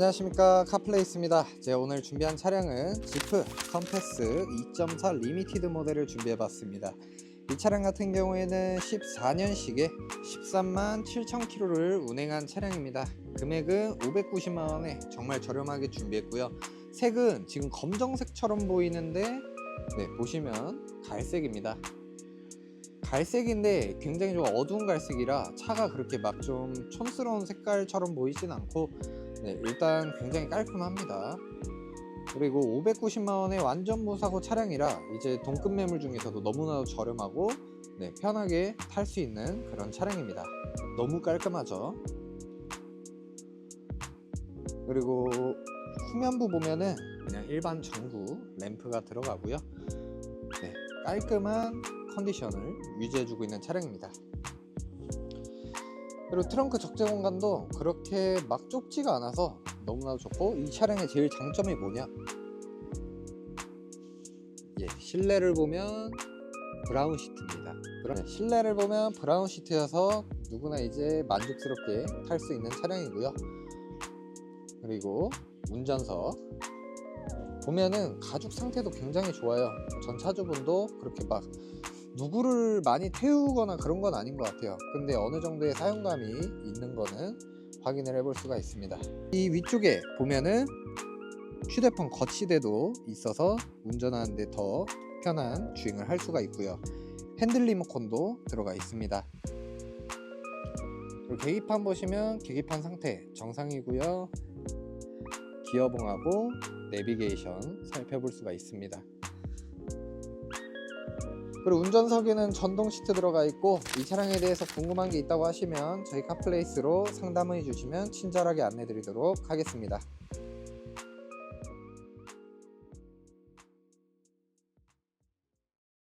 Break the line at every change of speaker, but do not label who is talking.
안녕하십니까. 카플레이스입니다. 제가 오늘 준비한 차량은 지프 컴패스 2.4 리미티드 모델을 준비해 봤습니다. 이 차량 같은 경우에는 14년식에 13만 7천 킬로를 운행한 차량입니다. 금액은 590만원에 정말 저렴하게 준비했고요. 색은 지금 검정색처럼 보이는데 네 보시면 갈색입니다. 갈색인데 굉장히 좀 어두운 갈색이라 차가 그렇게 막 좀 촌스러운 색깔처럼 보이진 않고 네, 일단 굉장히 깔끔합니다. 그리고 590만원의 완전 무사고 차량이라 이제 동급 매물 중에서도 너무나도 저렴하고 네, 편하게 탈 수 있는 그런 차량입니다. 너무 깔끔하죠. 그리고 후면부 보면은 그냥 일반 전구 램프가 들어가고요. 네, 깔끔한 컨디션을 유지해주고 있는 차량입니다. 그리고 트렁크 적재 공간도 그렇게 막 좁지가 않아서 너무나도 좋고 이 차량의 제일 장점이 뭐냐? 예, 실내를 보면 브라운 시트입니다. 브라- 네, 실내를 보면 브라운 시트여서 누구나 이제 만족스럽게 탈 수 있는 차량이고요. 그리고 운전석 보면은 가죽 상태도 굉장히 좋아요. 전 차주분도 그렇게 막 누구를 많이 태우거나 그런 건 아닌 것 같아요. 근데 어느 정도의 사용감이 있는 거는 확인을 해볼 수가 있습니다. 이 위쪽에 보면은 휴대폰 거치대도 있어서 운전하는데 더 편한 주행을 할 수가 있고요. 핸들 리모컨도 들어가 있습니다. 그리고 계기판 보시면 계기판 상태 정상이고요. 기어봉하고 내비게이션 살펴볼 수가 있습니다. 그리고 운전석에는 전동 시트 들어가 있고 이 차량에 대해서 궁금한 게 있다고 하시면 저희 카플레이스로 상담해 주시면 친절하게 안내 드리도록 하겠습니다.